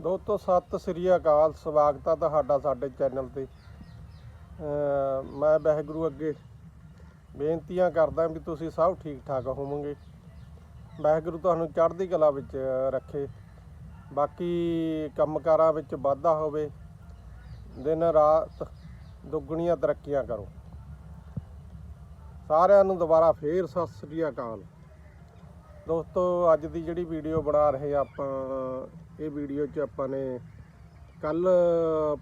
ਦੋਸਤੋ, ਸਤਿ ਸ੍ਰੀ ਅਕਾਲ। ਸਵਾਗਤ ਹੈ ਤੁਹਾਡਾ ਸਾਡੇ ਚੈਨਲ ਤੇ। ਮੈਂ ਵਾਹਿਗੁਰੂ ਅੱਗੇ ਬੇਨਤੀਆਂ ਕਰਦਾ ਵੀ ਤੁਸੀਂ ਸਭ ਠੀਕ ਠਾਕ ਹੋਵੋਗੇ। ਵਾਹਿਗੁਰੂ ਤੁਹਾਨੂੰ ਚੜ੍ਹਦੀ ਕਲਾ ਵਿੱਚ ਰੱਖੇ। ਬਾਕੀ ਕੰਮਕਾਰਾਂ ਵਿੱਚ ਵਾਧਾ ਹੋਵੇ, ਦਿਨ ਰਾਤ ਦੁੱਗਣੀਆਂ ਤਰੱਕੀਆਂ ਕਰੋ। ਸਾਰਿਆਂ ਨੂੰ ਦੁਬਾਰਾ ਫੇਰ ਸਤਿ ਸ੍ਰੀ ਅਕਾਲ। ਦੋਸਤੋ, ਅੱਜ ਦੀ ਜਿਹੜੀ ਵੀਡੀਓ ਬਣਾ ਰਹੇ ਆਪਾਂ ਇਹ ਵੀਡੀਓ 'ਚ ਆਪਾਂ ਨੇ ਕੱਲ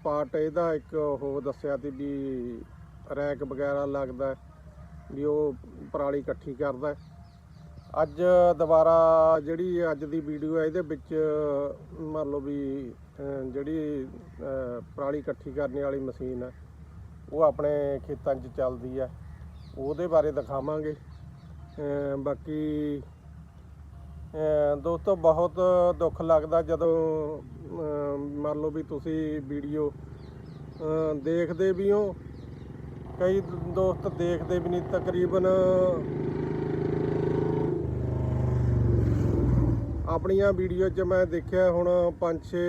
ਪਾਰਟ ਇਹਦਾ ਇੱਕ ਉਹ ਦੱਸਿਆ ਸੀ ਵੀ ਰੈਕ ਵਗੈਰਾ ਲੱਗਦਾ ਵੀ ਉਹ ਪਰਾਲੀ ਇਕੱਠੀ ਕਰਦਾ ਅੱਜ ਦੁਬਾਰਾ ਜਿਹੜੀ ਅੱਜ ਦੀ ਵੀਡੀਓ ਹੈ, ਇਹਦੇ ਵਿੱਚ ਮੰਨ ਲਓ ਵੀ ਜਿਹੜੀ ਪਰਾਲੀ ਇਕੱਠੀ ਕਰਨ ਵਾਲੀ ਮਸ਼ੀਨ ਹੈ, ਉਹ ਆਪਣੇ ਖੇਤਾਂ 'ਚ ਚੱਲਦੀ ਹੈ। ਉਹਦੇ ਬਾਰੇ ਦਿਖਾਵਾਂਗੇ। ਬਾਕੀ ਦੋਸਤੋ, ਬਹੁਤ ਦੁੱਖ ਲੱਗਦਾ ਜਦੋਂ ਮੰਨ ਲਓ ਵੀ ਤੁਸੀਂ ਵੀਡੀਓ ਦੇਖਦੇ ਵੀ ਹੋ। ਕਈ ਦੋਸਤ ਦੇਖਦੇ ਵੀ ਨਹੀਂ, ਤਕਰੀਬਨ ਆਪਣੀਆਂ ਵੀਡੀਓ 'ਚ ਮੈਂ ਦੇਖਿਆ ਹੁਣ 5 6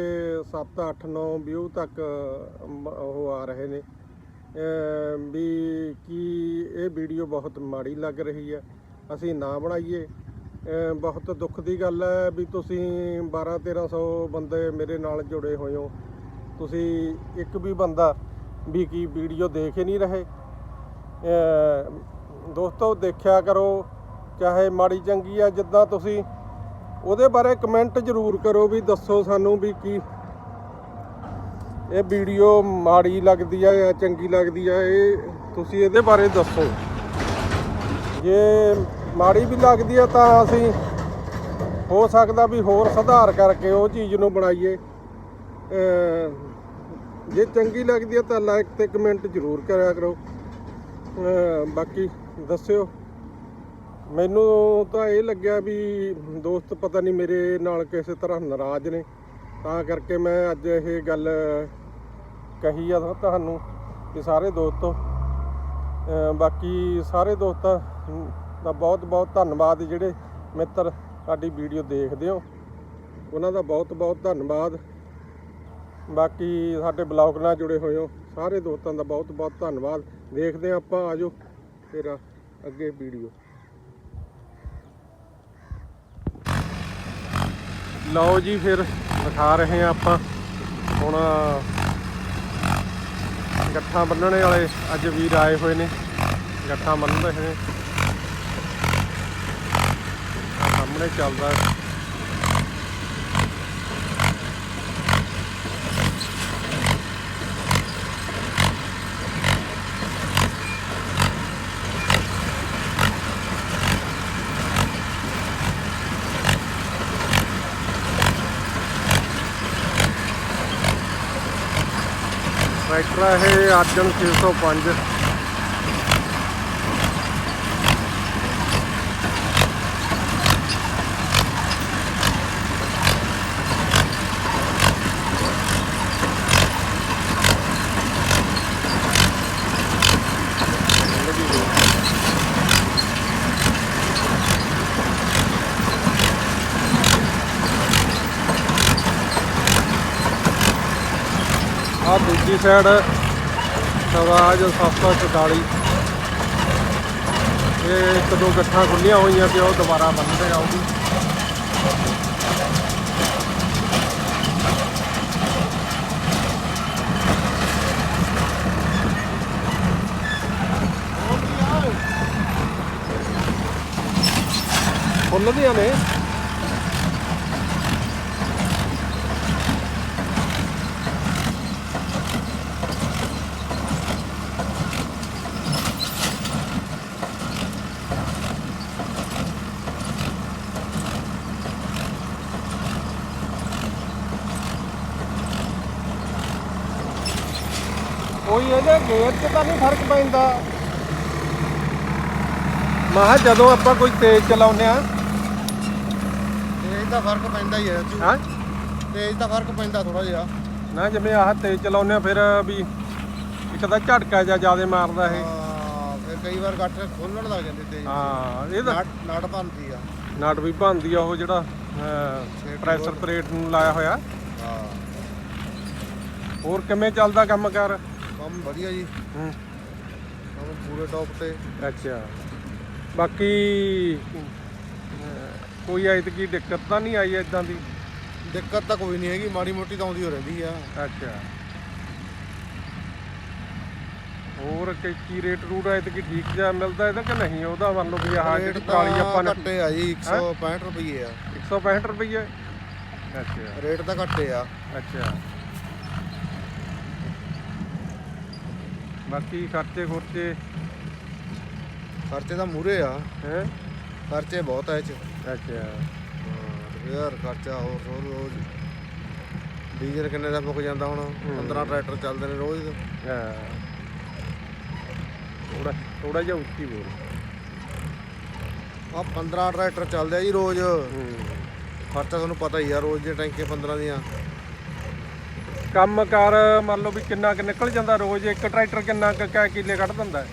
7 8 9 ਵਿਊ ਤੱਕ ਉਹ ਆ ਰਹੇ ਨੇ। ਵੀ ਕੀ ਇਹ ਵੀਡੀਓ ਬਹੁਤ ਮਾੜੀ ਲੱਗ ਰਹੀ ਹੈ। ਅਸੀਂ ਨਾ ਬਣਾਈਏ। ਬਹੁਤ ਦੁੱਖ ਦੀ ਗੱਲ ਹੈ ਵੀ ਤੁਸੀਂ 12 1300 ਬੰਦੇ ਮੇਰੇ ਨਾਲ ਜੁੜੇ ਹੋਏ ਹੋ। ਤੁਸੀਂ ਇੱਕ ਵੀ ਬੰਦਾ ਵੀ ਕੀ ਵੀਡੀਓ ਦੇਖ ਹੀ ਨਹੀਂ ਰਹੇ। ਦੋਸਤੋ, ਦੇਖਿਆ ਕਰੋ, ਚਾਹੇ ਮਾੜੀ ਚੰਗੀ ਆ, ਜਿੱਦਾਂ ਤੁਸੀਂ ਉਹਦੇ ਬਾਰੇ ਕਮੈਂਟ ਜ਼ਰੂਰ ਕਰੋ ਵੀ ਦੱਸੋ ਸਾਨੂੰ ਵੀ ਕੀ ਇਹ ਵੀਡੀਓ ਮਾੜੀ ਲੱਗਦੀ ਆ ਜਾਂ ਚੰਗੀ ਲੱਗਦੀ ਆ, ਇਹ ਤੁਸੀਂ ਇਹਦੇ ਬਾਰੇ ਦੱਸੋ। ਜੇ ਮਾੜੀ ਵੀ ਲੱਗਦੀ ਆ ਤਾਂ ਅਸੀਂ ਹੋ ਸਕਦਾ ਵੀ ਹੋਰ ਸੁਧਾਰ ਕਰਕੇ ਉਹ ਚੀਜ਼ ਨੂੰ ਬਣਾਈਏ। ਜੇ ਚੰਗੀ ਲੱਗਦੀ ਆ ਤਾਂ ਲਾਈਕ ਤੇ ਕਮੈਂਟ ਜ਼ਰੂਰ ਕਰਿਆ ਕਰੋ। ਬਾਕੀ ਦੱਸਿਓ। ਮੈਨੂੰ ਤਾਂ ਇਹ ਲੱਗਿਆ ਵੀ ਦੋਸਤ ਪਤਾ ਨਹੀਂ ਮੇਰੇ ਨਾਲ ਕਿਸੇ ਤਰ੍ਹਾਂ ਨਾਰਾਜ਼ ਨੇ। ਤਾਂ ਕਰਕੇ ਮੈਂ ਅੱਜ ਇਹ ਗੱਲ ਕਹੀ ਆ ਤੁਹਾਨੂੰ ਕਿ ਸਾਰੇ ਦੋਸਤੋ। ਬਾਕੀ ਸਾਰੇ ਦੋਸਤਾਂ ਦਾ ਬਹੁਤ ਬਹੁਤ ਧੰਨਵਾਦ ਜਿਹੜੇ ਮਿੱਤਰ ਸਾਡੀ ਵੀਡੀਓ ਦੇਖਦੇ ਹੋ। ਉਹਨਾਂ ਦਾ ਬਹੁਤ ਬਹੁਤ ਧੰਨਵਾਦ। ਬਾਕੀ ਸਾਡੇ ਬਲੌਗ ਨਾਲ ਜੁੜੇ ਹੋਏ ਹੋ। ਸਾਰੇ ਦੋਸਤਾਂ ਦਾ ਬਹੁਤ ਬਹੁਤ ਧੰਨਵਾਦ। ਦੇਖਦੇ ਹਾਂ ਆਪਾਂ, ਆਜੋ ਫਿਰ ਅੱਗੇ ਵੀਡੀਓ। ਲਓ ਜੀ, ਫਿਰ ਦਿਖਾ ਰਹੇ ਹਾਂ ਆਪਾਂ। ਹੁਣ ਗੱਠਾਂ ਬੰਨਣੇ ਵਾਲੇ ਅੱਜ ਵੀਰ ਆਏ ਹੋਏ ਨੇ। ਗੱਠਾਂ ਬੰਨ ਰਹੇ ਨੇ ਆਹ ਸਾਹਮਣੇ ਚੱਲਦਾ ਹੈ। ਟਰੈਕਟਰ ਹੈ ਇਹ ਅਰਜਨ 605 ਆ ਦੂਜੀ ਸਾਈਡ ਸਵਾਜ 744 ਇਹ ਇੱਕ ਦੋ ਗੱਠਾਂ ਖੁੱਲੀਆਂ ਹੋਈਆਂ ਤੇ ਉਹ ਦੁਬਾਰਾ ਬੰਨਦੇ ਆਉਗੀ ਖੁੱਲਦੀਆਂ ਨੇ ਕੋਈ ਇਹਦੇ ਗੇਅਰ 'ਚ ਤਾਂ ਨਹੀਂ ਫ਼ਰਕ ਪੈਂਦਾ। ਮੈਂ ਕਿਹਾ ਜਦੋਂ ਆਪਾਂ ਕੋਈ ਤੇਜ਼ ਚਲਾਉਂਦੇ ਆ ਤੇਜ ਦਾ ਫ਼ਰਕ ਪੈਂਦਾ ਹੀ ਹੈ ਹਾਂ? ਤੇਜ ਦਾ ਫ਼ਰਕ ਪੈਂਦਾ ਥੋੜਾ ਜਿਹਾ। ਨਾ ਜਿਵੇਂ ਆਹ ਤੇਜ਼ ਚਲਾਉਂਦੇ ਆ ਫਿਰ ਵੀ ਇੱਕ ਤਾਂ ਝਟਕਾ ਜਿਹਾ ਜ਼ਿਆਦਾ ਮਾਰਦਾ ਇਹ। ਹਾਂ ਫਿਰ ਕਈ ਵਾਰ ਗੱਠ ਖੋਲਣ ਲੱਗ ਜਾਂਦੇ ਤੇਜ। ਹਾਂ ਇਹ ਤਾਂ ਨਾਟ ਨਾਟ ਬਣਦੀ ਆ। ਨਟ ਵੀ ਭੰਦੀ ਆ ਉਹ ਜਿਹੜਾ ਪ੍ਰੈਸ਼ਰ ਪਲੇਟ ਨੂੰ ਲਾਇਆ ਹੋਇਆ। ਹਾਂ। ਹੋਰ ਕਿਵੇਂ ਚੱਲਦਾ ਕੰਮ ਕਰ? ਕੰਮ ਵਧੀਆ ਜੀ। ਹੂੰ। ਕੰਮ ਪੂਰੇ ਟੌਪ ਤੇ। ਅੱਛਾ। ਬਾਕੀ ਅਹ, ਕੋਈ ਐਤਕੀ ਦਿੱਕਤ ਤਾਂ ਨਹੀਂ ਆਈ ਇਦਾਂ ਦੀ? ਦਿੱਕਤ ਤਾਂ ਕੋਈ ਨਹੀਂ ਹੈਗੀ ਮਾੜੀ ਮੋਟੀ ਤਾਂ ਆਉਂਦੀ ਹੋ ਰਹਿੰਦੀ ਆ। ਅੱਛਾ। ਹੋਰ ਕੀ ਕੀ ਰੇਟ ਰੂਟ ਐਤਕੀ ਠੀਕ ਜਿਹਾ ਮਿਲਦਾ ਇਹਦਾ ਕਿ ਨਹੀਂ? ਉਹਦਾ ਮੰਨ ਲਓ ਵੀ ਆਹ ਰੇਟ ਜਿਹੜੀ ਪਰਾਲੀ ਆਪਾਂ ਨੇ ਘੱਟੇ ਆ ਜੀ 165 ਰੁਪਏ ਆ। 165 ਰੁਪਏ ਅੱਛਾ। ਰੇਟ ਤਾਂ ਘੱਟੇ ਆ। ਅੱਛਾ। ਬਾਕੀ ਖਰਚੇ ਖੁਰਚੇ ਖਰਚੇ ਤਾਂ ਮੂਰੇ ਆ। ਹੈ? ਖਰਚੇ ਬਹੁਤ ਆ ਇਹ ਚ। ਅੱਛਾ। ਯਾਰ ਖਰਚਾ ਹੋਰ ਹੋਰ ਰੋਜ਼ ਡੀਜ਼ਲ ਕਿੰਨੇ ਦਾ ਮੁੱਕ ਜਾਂਦਾ ਹੁਣ? 15 ਟਰੈਕਟਰ ਚੱਲਦੇ ਨੇ ਰੋਜ਼। ਹਾਂ। ਥੋੜਾ ਥੋੜਾ ਜਿਹਾ ਉੱਚੀ ਬੋਲ। ਆ 15 ਟਰੈਕਟਰ ਚੱਲਦੇ ਆ ਜੀ ਰੋਜ਼। ਖਰਚਾ ਤੁਹਾਨੂੰ ਪਤਾ ਹੀ ਆ ਰੋਜ਼ ਦੇ ਟੈਂਕੇ 15 ਦੀਆਂ। ਕੰਮ ਕਾਰ ਮੰਨ ਲਓ ਵੀ ਕਿੰਨਾ ਕੁ ਨਿਕਲ ਜਾਂਦਾ ਰੋਜ਼ ਇੱਕ ਟਰੈਕਟਰ ਕਿੰਨਾ ਕੁ ਕੈ ਕਿੱਲੇ ਕੱਢ ਦਿੰਦਾ?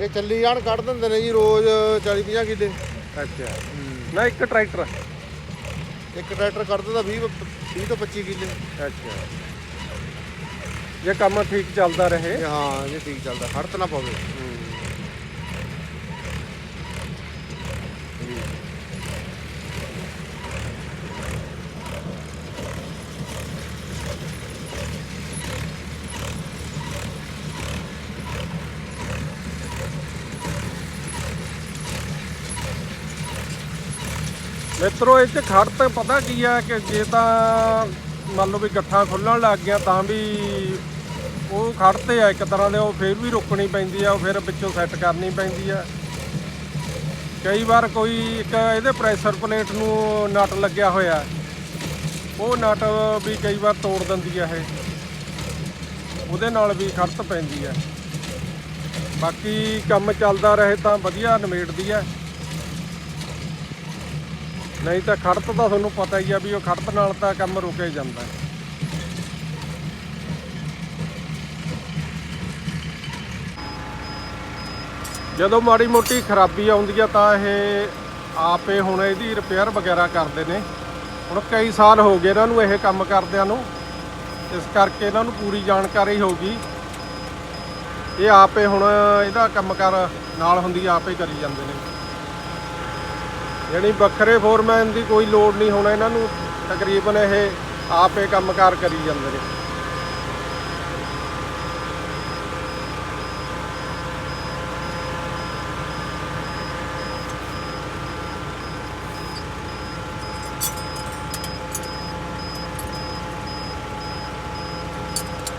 ਇਹ ਚੱਲੀ ਜਾਣ ਕੱਢ ਦਿੰਦੇ ਨੇ ਜੀ ਰੋਜ਼ 40 50 ਕਿੱਲੇ। ਅੱਛਾ। ਨਾ ਇੱਕ ਟਰੈਕਟਰ? ਇੱਕ ਟਰੈਕਟਰ ਕੱਢ ਦਿੰਦਾ 20 20 ਤੋਂ 25 ਕਿੱਲੇ। ਅੱਛਾ। ਜੇ ਕੰਮ ਠੀਕ ਚੱਲਦਾ ਰਹੇ? ਹਾਂ ਇਹ ਠੀਕ ਚੱਲਦਾ ਖੜਤ ਨਾ ਪਵੇ। ਮਿੱਤਰੋ, ਇਹ ਚ ਖੜਤ ਪਤਾ ਕੀ ਆ ਕਿ ਜੇ ਤਾਂ ਮੰਨ ਲਓ ਵੀ ਗੱਠਾਂ ਖੁੱਲਣ ਲੱਗ ਗਿਆ ਤਾਂ ਵੀ ਉਹ ਖੜਤੇ ਆ ਇੱਕ ਤਰ੍ਹਾਂ ਦੇ, ਉਹ ਫੇਰ ਵੀ ਰੋਕਣੀ ਪੈਂਦੀ ਆ, ਉਹ ਫਿਰ ਵਿੱਚੋਂ ਸੈੱਟ ਕਰਨੀ ਪੈਂਦੀ ਆ। ਕਈ ਵਾਰ ਕੋਈ ਇੱਕ ਇਹਦੇ ਪ੍ਰੈਸ਼ਰ ਪਲੇਟ ਨੂੰ ਨਟ ਲੱਗਿਆ ਹੋਇਆ, ਉਹ ਨਟ ਵੀ ਕਈ ਵਾਰ ਤੋੜ ਦਿੰਦੀ ਆ ਇਹ। ਉਹਦੇ ਨਾਲ ਵੀ ਖੜਤ ਪੈਂਦੀ ਆ। ਬਾਕੀ ਕੰਮ ਚੱਲਦਾ ਰਹੇ ਤਾਂ ਵਧੀਆ ਨਿਮੇੜਦੀ ਆ। ਨਹੀਂ ਤਾਂ ਖੜਤ ਤਾਂ ਤੁਹਾਨੂੰ ਪਤਾ ਹੀ ਆ ਵੀ ਉਹ ਖੜਤ ਨਾਲ ਤਾਂ ਕੰਮ ਰੁਕੇ ਜਾਂਦਾ ਹੈ। ਜਦੋਂ। ਮਾੜੀ ਮੋਟੀ ਖਰਾਬੀ ਆਉਂਦੀ ਆ ਤਾਂ ਇਹ ਆਪੇ ਹੁਣ ਇਹਦੀ ਰਿਪੇਅਰ ਵਗੈਰਾ ਕਰਦੇ ਨੇ। ਹੁਣ ਕਈ ਸਾਲ ਹੋ ਗਏ ਇਹਨਾਂ ਨੂੰ ਇਹ ਕੰਮ ਕਰਦਿਆਂ ਨੂੰ। ਇਸ ਕਰਕੇ ਇਹਨਾਂ ਨੂੰ ਪੂਰੀ ਜਾਣਕਾਰੀ ਹੋਊਗੀ। ਇਹ ਆਪੇ ਹੁਣ ਇਹਦਾ ਕੰਮ ਕਰ ਨਾਲ ਹੁੰਦੀ, ਆਪੇ ਕਰੀ ਜਾਂਦੇ ਨੇ। ਯਾਨੀ ਵੱਖਰੇ ਫੋਰਮੈਨ ਦੀ ਕੋਈ ਲੋੜ ਨਹੀਂ ਹੋਣਾ, ਇਹਨਾਂ ਨੂੰ ਤਕਰੀਬਨ ਇਹ ਆਪੇ ਕੰਮਕਾਰ ਕਰੀ ਜਾਂਦੇ ਨੇ।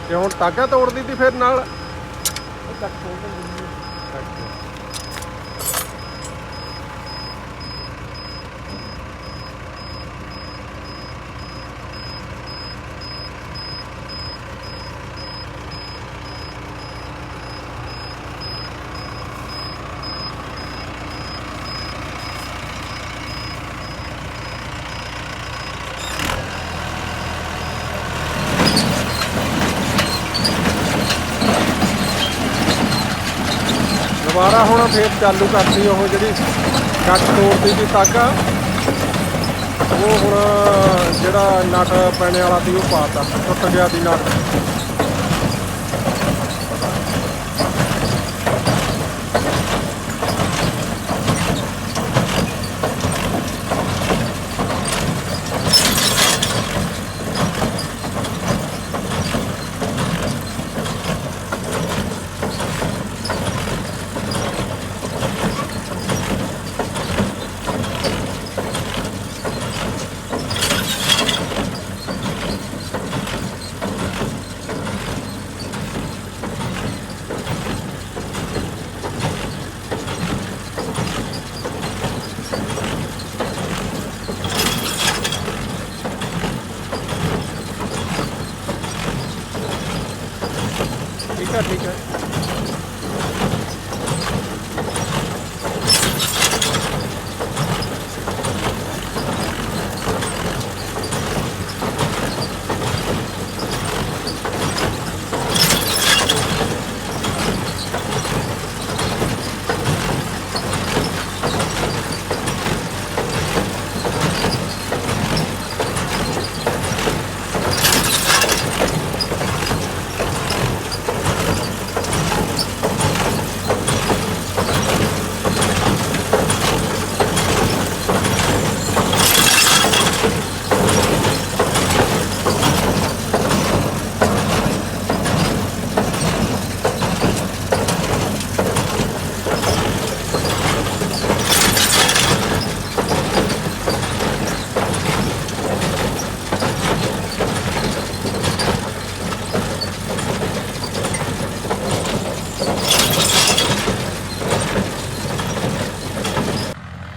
ਤੇ ਹੁਣ ਤਾਕਾ ਤੋੜਦੀ ਤੀ ਫਿਰ ਨਾਲ? ਦੁਬਾਰਾ ਹੁਣ ਫੇਰ ਚਾਲੂ ਕਰਤੀ ਉਹ ਜਿਹੜੀ ਕੱਟ ਤੋੜਦੀ ਸੀ ਤਾਗਾ ਉਹ ਹੁਣ ਜਿਹੜਾ ਨਟ ਪੈਣੇ ਵਾਲਾ ਸੀ ਉਹ ਪਾਤਾ ਟੁੱਟ ਗਿਆ ਸੀ ਨਟ।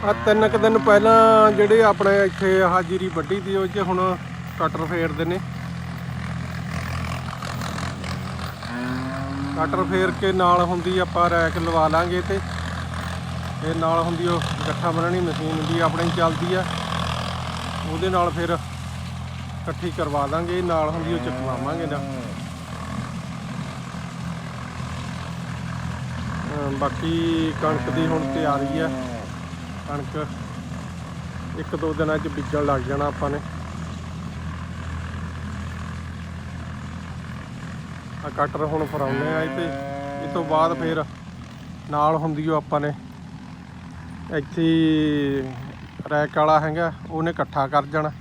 ਆ ਤਿੰਨ ਕੁ ਦਿਨ ਪਹਿਲਾਂ ਜਿਹੜੇ ਆਪਣੇ ਇੱਥੇ ਹਾਜਰੀ ਵੱਢੀ ਦੀ, ਉਹ 'ਚ ਹੁਣ ਕਟਰ ਫੇਰਦੇ ਨੇ। ਕਟਰ ਫੇਰ ਕੇ ਨਾਲ ਹੁੰਦੀ ਆਪਾਂ ਰੈਕ ਲਵਾ ਲਾਂਗੇ ਤੇ। ਤੇ ਨਾਲ ਹੁੰਦੀ ਉਹ ਗੱਠਾ ਬੰਨਣੀ ਮਸ਼ੀਨ ਵੀ ਆਪਣੀ ਚੱਲਦੀ ਆ। ਉਹਦੇ ਨਾਲ ਫਿਰ ਇਕੱਠੀ ਕਰਵਾ ਦਾਂਗੇ ਨਾਲ ਹੁੰਦੀ ਉਹ ਚਕਵਾਵਾਂਗੇ ਨਾ ਬਾਕੀ ਕਣਕ ਦੀ ਹੁਣ ਤਿਆਰੀ ਆ। ਕਣਕ ਇੱਕ ਦੋ ਦਿਨਾਂ ਚ ਬੀਜਣ ਲੱਗ ਜਾਣਾ ਆਪਾਂ ਨੇ। ਆ ਕਟਰ ਹੁਣ ਫਰਾਉਨੇ ਆ ਇਹ ਤੇ ਇਹ ਤੋਂ ਬਾਅਦ ਫਿਰ ਨਾਲ ਹੁੰਦੀ ਉਹ ਆਪਾਂ ਨੇ। ਇੱਥੇ ਰੈਕ ਵਾਲਾ ਹੈਗਾ, ਉਹਨੇ ਇਕੱਠਾ ਕਰ ਜਾਣਾ।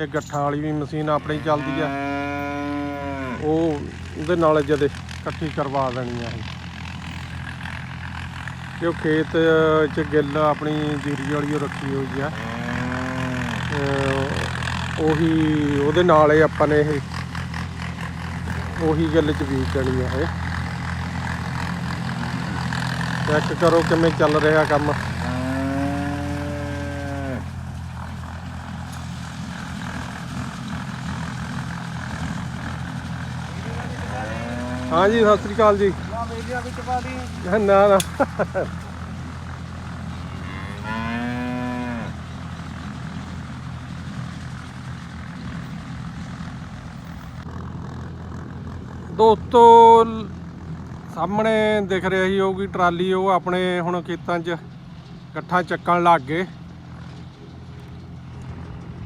ਇਹ ਗੱਠਾਂ ਵਾਲੀ ਵੀ ਮਸ਼ੀਨ ਆਪਣੀ ਚੱਲਦੀ ਆ। ਉਹ ਉਹਦੇ ਨਾਲ ਜਦੇ ਇਕੱਠੀ ਕਰਵਾ ਦੇਣੀ ਆ ਇਹ ਕਿ ਉਹ ਖੇਤ ਚ ਗਿੱਲ ਆਪਣੀ ਜੀਰੀ ਵਾਲੀ ਉਹ ਰੱਖੀ ਹੋਈ ਆ। ਉਹੀ, ਉਹਦੇ ਨਾਲ ਹੀ ਆਪਾਂ ਨੇ ਇਹ, ਉਹੀ ਗਿੱਲ ਚ ਬੀਜ ਦੇਣੀ ਆ ਇਹ। ਚੈੱਕ ਕਰੋ ਕਿਵੇਂ ਚੱਲ ਰਿਹਾ ਕੰਮ। ਹਾਂਜੀ, ਸਤਿ ਸ੍ਰੀ ਅਕਾਲ ਜੀ। ਨਾ ਵਿੱਚ ਪਾ ਦੀ ਨਾ ਨਾ ਦੋਸਤੋ, ਸਾਹਮਣੇ ਦਿਖ ਰਿਹਾ ਸੀ ਹੋਊਗੀ ਟਰਾਲੀ, ਉਹ ਆਪਣੇ ਹੁਣ ਖੇਤਾਂ 'ਚ ਗੱਠਾਂ ਚੱਕਣ ਲੱਗ ਗਏ।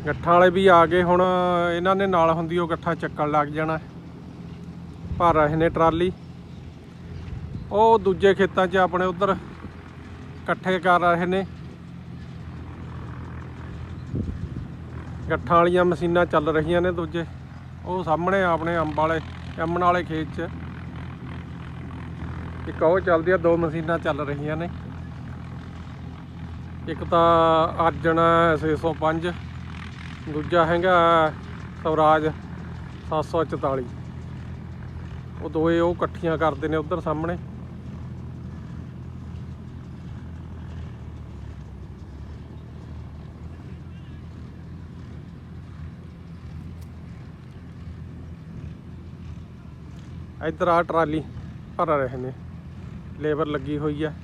ਗੱਠਾਂ ਵਾਲੇ ਵੀ ਆ ਗਏ, ਹੁਣ ਇਹਨਾਂ ਨੇ ਨਾਲ ਹੁੰਦੀ ਉਹ ਗੱਠਾਂ ਚੱਕਣ ਲੱਗ ਜਾਣਾ। ਭਰ ਰਹੇ ਨੇ ਟਰਾਲੀ। ਉਹ ਦੂਜੇ ਖੇਤਾਂ 'ਚ ਆਪਣੇ ਉਧਰ ਇਕੱਠੇ ਕਰ ਰਹੇ ਨੇ। ਗੱਠਾਂ ਵਾਲੀਆਂ ਮਸ਼ੀਨਾਂ ਚੱਲ ਰਹੀਆਂ ਨੇ ਦੂਜੇ। ਉਹ ਸਾਹਮਣੇ ਆਪਣੇ ਅੰਬ ਵਾਲੇ ਅਮਨ ਵਾਲੇ ਖੇਤ 'ਚ। ਇੱਕ ਉਹ ਚੱਲਦੀ ਆ, ਦੋ ਮਸ਼ੀਨਾਂ ਚੱਲ ਰਹੀਆਂ ਨੇ। ਇੱਕ ਤਾਂ ਅਰਜਨ 605 ਦੂਜਾ ਹੈਗਾ ਸਵਰਾਜ 744 ਉਹ ਦੋਏ ਉਹ ਇਕੱਠੀਆਂ ਕਰਦੇ ਨੇ ਉਧਰ ਸਾਹਮਣੇ। ਇੱਧਰ ਆ ਟਰਾਲੀ ਭਰ ਰਹੇ ਨੇ। ਲੇਬਰ ਲੱਗੀ ਹੋਈ ਹੈ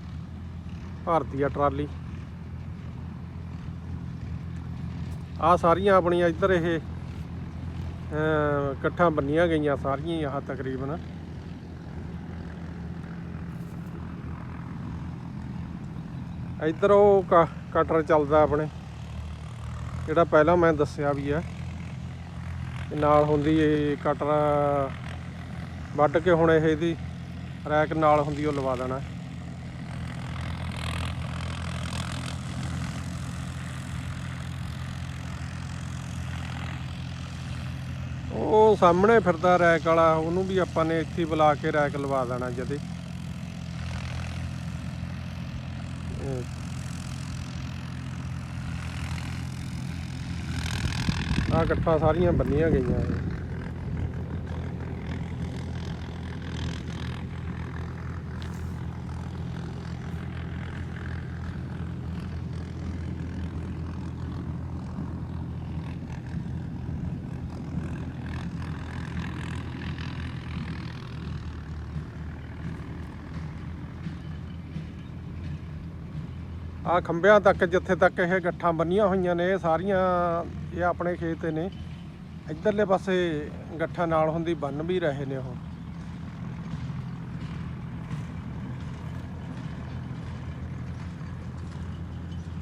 ਭਰਦੀ ਆ ਟਰਾਲੀ। ਆ ਸਾਰੀਆਂ ਆਪਣੀਆਂ ਇੱਧਰ ਇਹ ਇਕੱਠਾਂ ਬੰਨੀਆਂ ਗਈਆਂ ਸਾਰੀਆਂ ਹੀ ਆਹ ਤਕਰੀਬਨ। ਇੱਧਰ ਉਹ ਕ- ਕਟਰ ਚੱਲਦਾ ਆਪਣੇ। ਜਿਹੜਾ ਪਹਿਲਾਂ ਮੈਂ ਦੱਸਿਆ ਵੀ ਹੈ ਨਾਲ ਹੁੰਦੀ ਇਹ ਕਟਰ ਵੱਢ ਕੇ ਹੁਣ ਇਹ ਇਹਦੀ ਰੈਕ ਨਾਲ ਹੁੰਦੀ ਉਹ ਲਵਾ ਦੇਣਾ ਉਹ ਸਾਹਮਣੇ ਫਿਰਦਾ ਰੈਕ ਵਾਲਾ, ਉਹਨੂੰ ਵੀ ਆਪਾਂ ਨੇ ਇੱਥੇ ਬੁਲਾ ਕੇ ਰੈਕ ਲਵਾ ਦੇਣਾ ਜਦੇ। ਆ ਗੱਠਾਂ ਸਾਰੀਆਂ ਬੰਨੀਆਂ ਗਈਆਂ ਇਹ। ਆ ਖੰਭਿਆਂ ਤੱਕ ਜਿੱਥੇ ਤੱਕ ਇਹ ਗੱਠਾਂ ਬੰਨੀਆਂ ਹੋਈਆਂ ਨੇ ਸਾਰੀਆਂ ਇਹ ਆਪਣੇ ਖੇਤ 'ਤੇ ਨੇ। ਇੱਧਰਲੇ ਪਾਸੇ ਗੱਠਾਂ ਨਾਲ ਹੁੰਦੀ ਬੰਨ ਵੀ ਰਹੇ ਨੇ ਉਹ।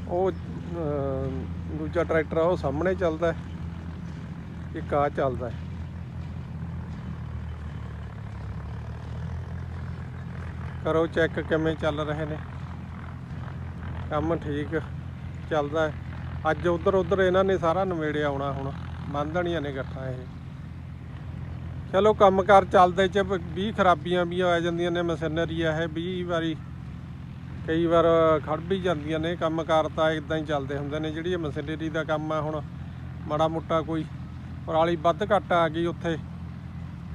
ਉਹ ਦੂਜਾ ਟਰੈਕਟਰ ਆ, ਉਹ ਸਾਹਮਣੇ ਚੱਲਦਾ ਇੱਕ ਆ ਚੱਲਦਾ ਹੈ। ਕਰੋ ਚੈੱਕ ਕਿਵੇਂ ਚੱਲ ਰਹੇ ਨੇ। ਕੰਮ ਠੀਕ ਚੱਲਦਾ ਹੈ। ਅੱਜ ਉਧਰ ਉਧਰ ਇਹਨਾਂ ਨੇ ਸਾਰਾ ਨਵੇੜੇ ਆਉਣਾ ਹੁਣ ਮੰਨਦਣੀਆਂ ਨੇ ਗੱਠਾਂ ਇਹ। ਚਲੋ ਕੰਮਕਾਰ ਚੱਲਦੇ ਚ 20 ਖਰਾਬੀਆਂ ਵੀ ਆ ਜਾਂਦੀਆਂ ਨੇ ਮਸ਼ੀਨਰੀ ਆ ਇਹ 20 ਵਾਰੀ ਕਈ ਵਾਰ ਖੜ ਵੀ ਜਾਂਦੀਆਂ ਨੇ। ਕੰਮਕਾਰ ਤਾਂ ਇਦਾਂ ਹੀ ਚੱਲਦੇ ਹੁੰਦੇ ਨੇ, ਜਿਹੜੀ ਮਸ਼ੀਨਰੀ ਦਾ ਕੰਮ ਆ ਹੁਣ, ਮਾੜਾ ਮੋਟਾ ਕੋਈ ਪਰਾਲੀ ਵੱਧ ਘੱਟ ਆ ਗਈ ਉੱਥੇ,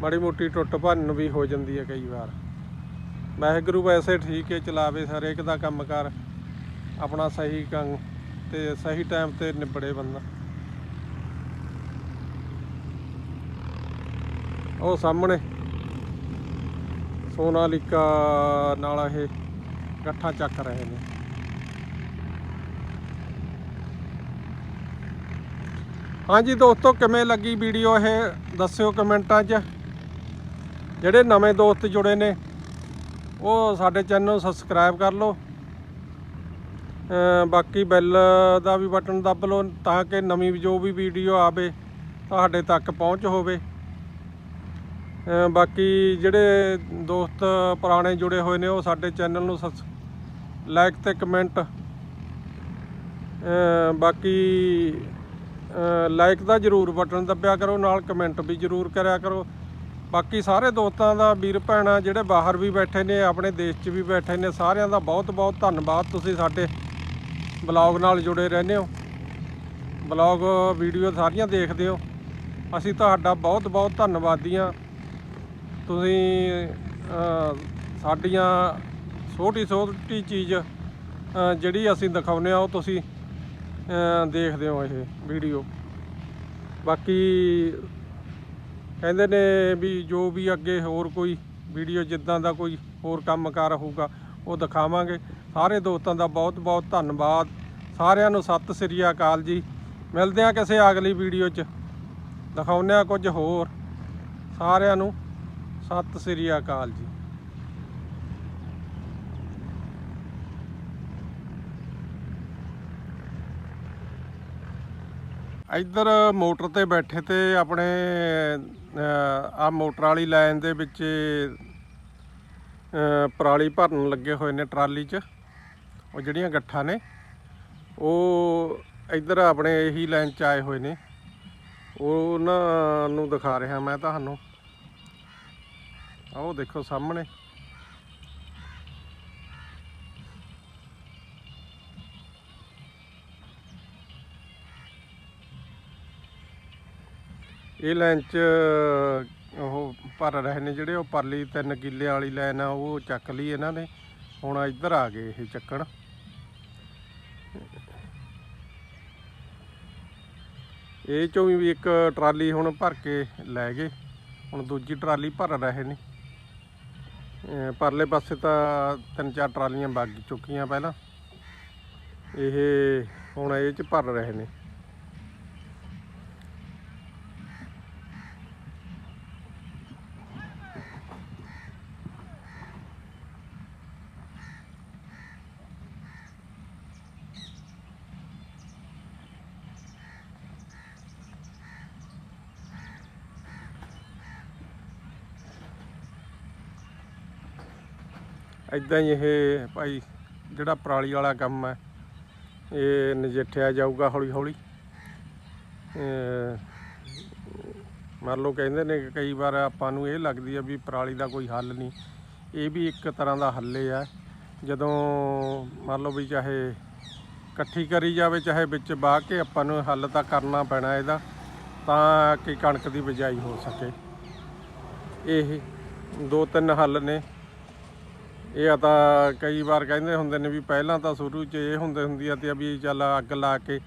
ਮਾੜੀ ਮੋਟੀ ਟੁੱਟ ਭੰਨ ਵੀ ਹੋ ਜਾਂਦੀ ਹੈ ਕਈ ਵਾਰ। ਵਾਹਿਗੁਰੂ ਵੈਸੇ ਠੀਕ ਹੈ ਚਲਾਵੇ ਹਰੇਕ ਦਾ ਕੰਮਕਾਰ ਆਪਣਾ ਸਹੀ ਕੰਮ ਤੇ ਸਹੀ ਟਾਈਮ ਤੇ ਨਿਬੜੇ ਬੰਦਾ। ਉਹ ਸਾਹਮਣੇ ਸੋਨਾਲੀਕਾ ਨਾਲ ਇਹ ਗੱਠਾਂ ਚੱਕ ਰਹੇ ਨੇ। ਹਾਂਜੀ ਦੋਸਤੋ, ਕਿਵੇਂ ਲੱਗੀ ਵੀਡੀਓ ਇਹ? ਦੱਸਿਓ ਕਮੈਂਟਾਂ 'ਚ। ਜਿਹੜੇ ਨਵੇਂ ਦੋਸਤ ਜੁੜੇ ਨੇ, ਉਹ ਸਾਡੇ ਚੈਨਲ ਨੂੰ ਸਬਸਕ੍ਰਾਈਬ ਕਰ ਲਓ। ਬਾਕੀ ਬੈਲ ਦਾ ਵੀ ਬਟਨ ਦੱਬ ਲਓ ਤਾਂ ਕਿ ਨਵੀਂ ਜੋ ਵੀ ਵੀਡੀਓ ਆਵੇ, ਤੁਹਾਡੇ ਤੱਕ ਪਹੁੰਚ ਹੋਵੇ। ਬਾਕੀ ਜਿਹੜੇ ਦੋਸਤ ਪੁਰਾਣੇ ਜੁੜੇ ਹੋਏ ਨੇ, ਉਹ ਸਾਡੇ ਚੈਨਲ ਨੂੰ ਲਾਈਕ ਤੇ ਕਮੈਂਟ ਬਾਕੀ ਲਾਈਕ ਦਾ ਜਰੂਰ ਬਟਨ ਦੱਬਿਆ ਕਰੋ, ਨਾਲ ਕਮੈਂਟ ਵੀ ਜਰੂਰ ਕਰਿਆ ਕਰੋ। ਬਾਕੀ ਸਾਰੇ ਦੋਸਤਾਂ ਦਾ, ਵੀਰ ਭੈਣਾਂ ਜਿਹੜੇ ਬਾਹਰ ਵੀ ਬੈਠੇ ਨੇ, ਆਪਣੇ ਦੇਸ਼ 'ਚ ਵੀ ਬੈਠੇ ਨੇ, ਸਾਰਿਆਂ ਦਾ ਬਹੁਤ ਬਹੁਤ ਧੰਨਵਾਦ ਤੁਸੀਂ ਸਾਡੇ ਬਲੌਗ ਨਾਲ ਜੁੜੇ ਰਹਿੰਦੇ ਹੋ। ਬਲੌਗ ਵੀਡੀਓ ਸਾਰੀਆਂ ਦੇਖਦੇ ਹੋ। ਅਸੀਂ ਤੁਹਾਡਾ ਬਹੁਤ ਬਹੁਤ ਧੰਨਵਾਦੀ ਹਾਂ। ਤੁਸੀਂ ਸਾਡੀਆਂ ਛੋਟੀ ਛੋਟੀ ਚੀਜ਼ ਜਿਹੜੀ ਅਸੀਂ ਦਿਖਾਉਂਦੇ ਆ ਉਹ ਤੁਸੀਂ ਦੇਖਦੇ ਹੋ ਇਹ ਵੀਡੀਓ। ਬਾਕੀ ਕਹਿੰਦੇ ਨੇ ਵੀ ਜੋ ਵੀ ਅੱਗੇ ਹੋਰ ਕੋਈ ਵੀਡੀਓ ਜਿੱਦਾਂ ਦਾ ਕੋਈ ਹੋਰ ਕੰਮਕਾਰ ਹੋਊਗਾ ਉਹ ਦਿਖਾਵਾਂਗੇ। ਸਾਰੇ ਦੋਸਤਾਂ ਦਾ ਬਹੁਤ ਬਹੁਤ ਧੰਨਵਾਦ। ਸਾਰਿਆਂ ਨੂੰ ਸਤਿ ਸ੍ਰੀ ਅਕਾਲ ਜੀ। ਮਿਲਦੇ ਆ ਕਿਸੇ ਅਗਲੀ ਵੀਡੀਓ 'ਚ। ਦਿਖਾਉਂਦੇ ਆ ਕੁਝ ਹੋਰ। ਸਾਰਿਆਂ ਨੂੰ ਸਤਿ ਸ੍ਰੀ ਅਕਾਲ ਜੀ। ਇੱਧਰ ਮੋਟਰ ਤੇ ਬੈਠੇ ਤੇ ਆਪਣੇ ਆ ਮੋਟਰ ਵਾਲੀ ਲਾਈਨ ਦੇ ਵਿੱਚ ਪਰਾਲੀ ਭਰਨ ਲੱਗੇ ਹੋਏ ਨੇ ਟਰਾਲੀ 'ਚ। ਉਹ ਜਿਹੜੀਆਂ ਗੱਠਾਂ ਨੇ, ਉਹ ਇੱਧਰ ਆਪਣੇ ਇਹੀ ਲਾਈਨ 'ਚ ਆਏ ਹੋਏ ਨੇ। ਉਹਨਾਂ ਨੂੰ ਦਿਖਾ ਰਿਹਾ ਮੈਂ ਤੁਹਾਨੂੰ। ਆਹ ਦੇਖੋ ਸਾਹਮਣੇ। ਇਹ ਲਾਈਨ 'ਚ ਉਹ ਭਰ ਰਹੇ ਨੇ ਜਿਹੜੇ, ਉਹ ਪਰਲੀ ਤਿੰਨ ਕਿੱਲੇ ਵਾਲੀ ਲਾਈਨ ਆ, ਉਹ ਚੱਕ ਲਈ ਇਹਨਾਂ ਨੇ। ਹੁਣ ਇੱਧਰ ਆ ਗਏ ਇਹ ਚੱਕਣ। ਇਹ ਚੋਂ ਵੀ ਇੱਕ ਟਰਾਲੀ ਹੁਣ ਭਰ ਕੇ ਲੈ ਗਏ। ਹੁਣ ਦੂਜੀ ਟਰਾਲੀ ਭਰ ਰਹੇ ਨੇ। ਪਰਲੇ ਪਾਸੇ ਤਾਂ ਤਿੰਨ ਚਾਰ ਟਰਾਲੀਆਂ ਵਗ ਚੁੱਕੀਆਂ ਪਹਿਲਾਂ। ਇਹ ਹੁਣ ਇਹ ਚ ਭਰ ਰਹੇ ਨੇ। ਇਦਾਂ ਹੀ ਇਹ ਭਾਈ ਜਿਹੜਾ ਪਰਾਲੀ ਵਾਲਾ ਕੰਮ ਹੈ, ਇਹ ਨਜਿੱਠਿਆ ਜਾਊਗਾ ਹੌਲੀ ਹੌਲੀ। ਮੰਨ ਲਓ ਕਹਿੰਦੇ ਨੇ ਕਈ ਵਾਰ ਆਪਾਂ ਨੂੰ ਇਹ ਲੱਗਦੀ ਹੈ ਵੀ ਪਰਾਲੀ ਦਾ ਕੋਈ ਹੱਲ ਨਹੀਂ। ਇਹ ਵੀ ਇੱਕ ਤਰ੍ਹਾਂ ਦਾ ਹੱਲੇ ਆ। ਜਦੋਂ ਮੰਨ ਲਓ ਵੀ ਚਾਹੇ ਇਕੱਠੀ ਕਰੀ ਜਾਵੇ, ਚਾਹੇ ਵਿੱਚ ਬਾਹ ਕੇ ਆਪਾਂ ਨੂੰ ਹੱਲ ਤਾਂ ਕਰਨਾ ਪੈਣਾ ਇਹਦਾ, ਤਾਂ ਕਿ ਕਣਕ ਦੀ ਬਿਜਾਈ ਹੋ ਸਕੇ। ਇਹ ਦੋ ਤਿੰਨ ਹੱਲ ਨੇ। ਇਹ ਆ ਤਾਂ ਕਈ ਵਾਰ ਕਹਿੰਦੇ ਹੁੰਦੇ ਨੇ ਵੀ ਪਹਿਲਾਂ ਤਾਂ ਸ਼ੁਰੂ 'ਚ ਇਹ ਹੁੰਦੇ ਹੁੰਦੀ ਆ ਤੇ ਵੀ ਚੱਲ ਅੱਗ ਲਾ ਕੇ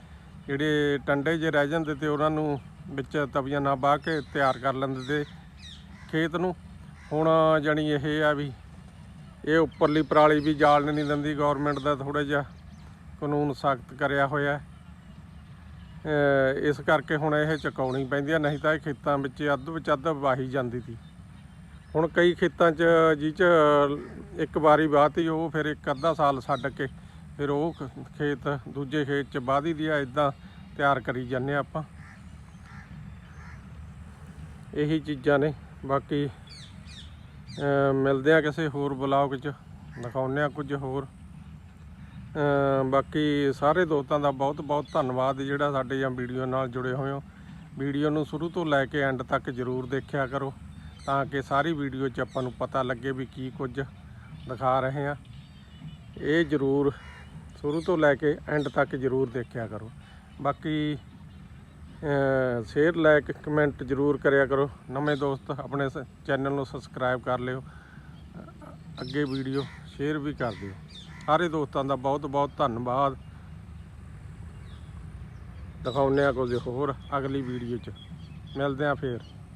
ਜਿਹੜੇ ਟੰਡੇ ਜੇ ਰਹਿ ਜਾਂਦੇ ਤੇ ਉਹਨਾਂ ਨੂੰ ਵਿੱਚ ਤਵੀਆਂ ਨਾਲ ਬਾਹ ਕੇ ਤਿਆਰ ਕਰ ਲੈਂਦੇ ਤੇ ਖੇਤ ਨੂੰ। ਹੁਣ ਜਾਣੀ ਇਹ ਆ ਵੀ ਇਹ ਉੱਪਰਲੀ ਪਰਾਲੀ ਵੀ ਜਾਲ ਨਹੀਂ ਦਿੰਦੀ ਗਵਰਨਮੈਂਟ ਦਾ ਥੋੜਾ ਜਿਹਾ ਕਾਨੂੰਨ ਸਖਤ ਕਰਿਆ ਹੋਇਆ। ਇਸ ਕਰਕੇ ਹੁਣ ਇਹ ਚੁਕਾਉਣੀ ਪੈਂਦੀ ਆ, ਨਹੀਂ ਤਾਂ ਇਹ ਖੇਤਾਂ ਵਿੱਚ ਅੱਧ ਵਿੱਚ ਅੱਧ ਵਾਹੀ ਜਾਂਦੀ ਸੀ ਹੁਣ ਕਈ ਖੇਤਾਂ 'ਚ ਜਿਹ 'ਚ ਇੱਕ ਵਾਰੀ ਵਾਹਤੀ, ਉਹ ਫਿਰ ਇੱਕ ਅੱਧਾ ਸਾਲ ਛੱਡ ਕੇ ਫਿਰ ਉਹ ਖੇਤ ਦੂਜੇ ਖੇਤ 'ਚ ਵਾਧੀ ਦੀ ਆ ਇਦਾਂ ਤਿਆਰ ਕਰੀ ਜਾਂਦੇ ਆ ਆਪਾਂ। ਇਹੀ ਚੀਜ਼ਾਂ ਨੇ। ਬਾਕੀ ਮਿਲਦੇ ਆ ਕਿਸੇ ਹੋਰ ਬਲੌਗ 'ਚ, ਦਿਖਾਉਂਦੇ ਆ ਕੁਝ ਹੋਰ। ਬਾਕੀ ਸਾਰੇ ਦੋਸਤਾਂ ਦਾ ਬਹੁਤ ਬਹੁਤ ਧੰਨਵਾਦ ਜਿਹੜਾ ਸਾਡੇ ਜਾਂ ਵੀਡੀਓ ਨਾਲ ਜੁੜੇ ਹੋਏ ਹੋ। ਵੀਡੀਓ ਨੂੰ ਸ਼ੁਰੂ ਤੋਂ ਲੈ ਕੇ ਐਂਡ ਤੱਕ ਜਰੂਰ ਦੇਖਿਆ ਕਰੋ। ਤਾਂ ਕਿ ਸਾਰੀ ਵੀਡੀਓ 'ਚ ਆਪਾਂ ਨੂੰ ਪਤਾ ਲੱਗੇ ਵੀ ਕੀ ਕੁਝ ਦਿਖਾ ਰਹੇ ਆ ਇਹ ਜਰੂਰ ਸ਼ੁਰੂ ਤੋਂ ਲੈ ਕੇ ਐਂਡ ਤੱਕ ਜਰੂਰ ਦੇਖਿਆ ਕਰੋ। ਬਾਕੀ ਸ਼ੇਅਰ ਲਾਈਕ ਕਮੈਂਟ ਜਰੂਰ ਕਰਿਆ ਕਰੋ। ਨਵੇਂ ਦੋਸਤ ਆਪਣੇ ਚੈਨਲ ਨੂੰ ਸਬਸਕ੍ਰਾਈਬ ਕਰ ਲਿਓ। ਅੱਗੇ ਵੀਡੀਓ ਸ਼ੇਅਰ ਵੀ ਕਰ ਦਿਓ। ਸਾਰੇ ਦੋਸਤਾਂ ਦਾ ਬਹੁਤ ਬਹੁਤ ਧੰਨਵਾਦ। ਦਿਖਾਉਂਦੇ ਆ ਕੁਝ ਹੋਰ ਅਗਲੀ ਵੀਡੀਓ 'ਚ। ਮਿਲਦੇ ਆ ਫੇਰ।